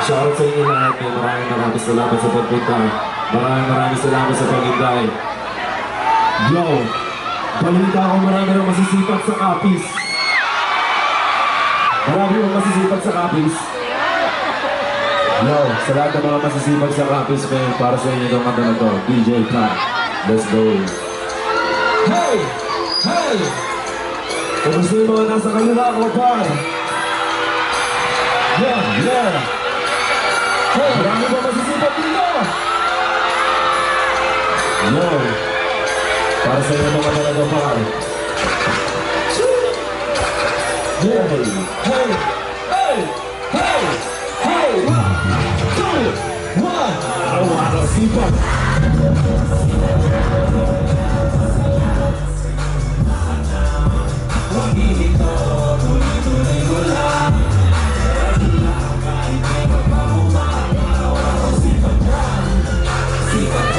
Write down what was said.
Shoutout sa inyo lahat. eh. Maraming maraming salamat sa pagpunta. Maraming maraming salamat sa paghintay. Yo! Balita ko marami rin masisipat sa kapis. Marami rin masisipat sa kapis. Yo, sa lahat ng mga masisipag sa kapis, man, para sa inyo itong kanta na to, DJ Pat. Let's go. Hey! Hey! Kamusta yung mga nasa kanila ako, par? Yeah, Dobra, Yeah. you.